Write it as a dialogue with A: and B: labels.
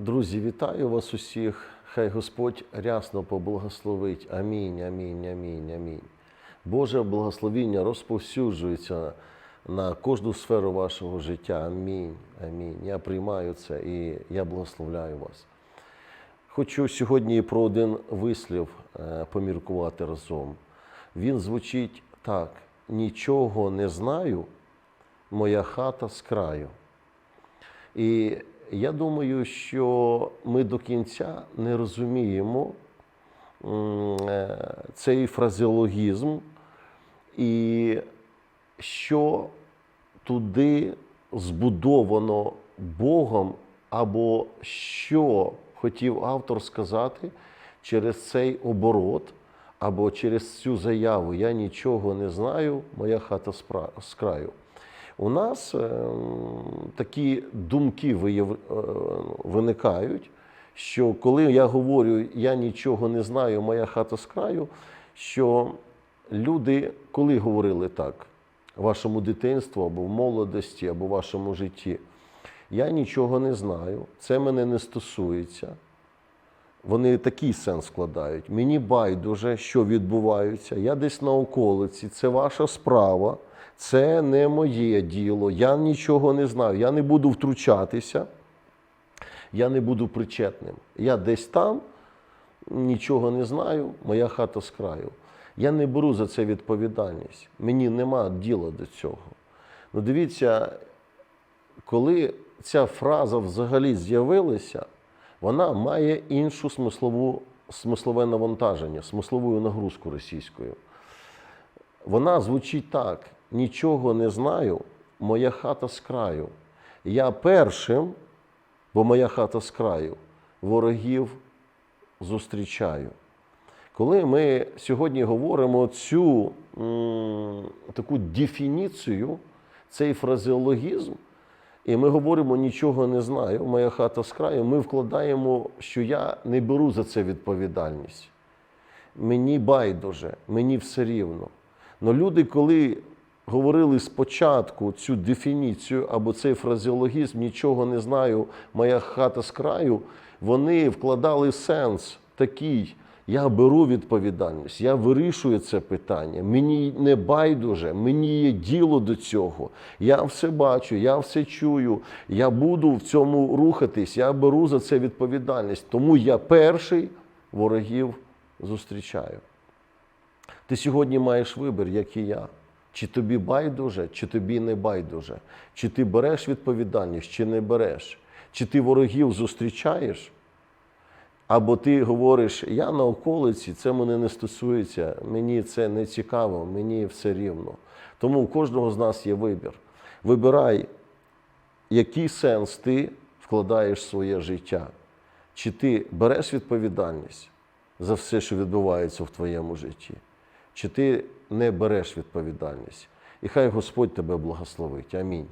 A: Друзі, вітаю вас усіх. Хай Господь рясно поблагословить. Амінь, амінь, амінь, амінь. Боже благословіння розповсюджується на кожну сферу вашого життя. Амінь. Амінь. Я приймаю це і я благословляю вас. Хочу сьогодні про один вислів е, поміркувати разом. Він звучить так: нічого не знаю, моя хата з краю. І я думаю, що ми до кінця не розуміємо е, цей фразеологізм і що туди збудовано Богом, або що хотів автор сказати через цей оборот, або через цю заяву Я нічого не знаю, моя хата з краю. У нас ем, такі думки е, виникають, що коли я говорю, я нічого не знаю, моя хата з краю, що люди, коли говорили так, вашому дитинстві або в молодості, або в вашому житті, я нічого не знаю, це мене не стосується. Вони такий сенс складають. Мені байдуже, що відбувається. Я десь на околиці, це ваша справа, це не моє діло. Я нічого не знаю. Я не буду втручатися, я не буду причетним. Я десь там нічого не знаю, моя хата з краю. Я не беру за це відповідальність. Мені нема діла до цього. Ну, дивіться, коли ця фраза взагалі з'явилася, вона має іншу смислову, смислове навантаження, смислову нагрузку російською. Вона звучить так: нічого не знаю, моя хата з краю. Я першим, бо моя хата з краю, ворогів зустрічаю. Коли ми сьогодні говоримо цю м, таку дефініцію, цей фразеологізм, і ми говоримо нічого не знаю, моя хата з краю, ми вкладаємо, що я не беру за це відповідальність. Мені байдуже, мені все рівно. Но люди, коли говорили спочатку цю дефініцію або цей фразеологізм нічого не знаю, моя хата з краю, вони вкладали сенс такий. Я беру відповідальність, я вирішую це питання. Мені не байдуже, мені є діло до цього. Я все бачу, я все чую, я буду в цьому рухатись, я беру за це відповідальність. Тому я перший ворогів зустрічаю. Ти сьогодні маєш вибір, як і я. Чи тобі байдуже, чи тобі не байдуже. Чи ти береш відповідальність, чи не береш. Чи ти ворогів зустрічаєш, або ти говориш, я на околиці, це мене не стосується, мені це не цікаво, мені все рівно. Тому у кожного з нас є вибір. Вибирай, який сенс ти вкладаєш в своє життя. Чи ти береш відповідальність за все, що відбувається в твоєму житті, чи ти не береш відповідальність. І хай Господь тебе благословить. Амінь.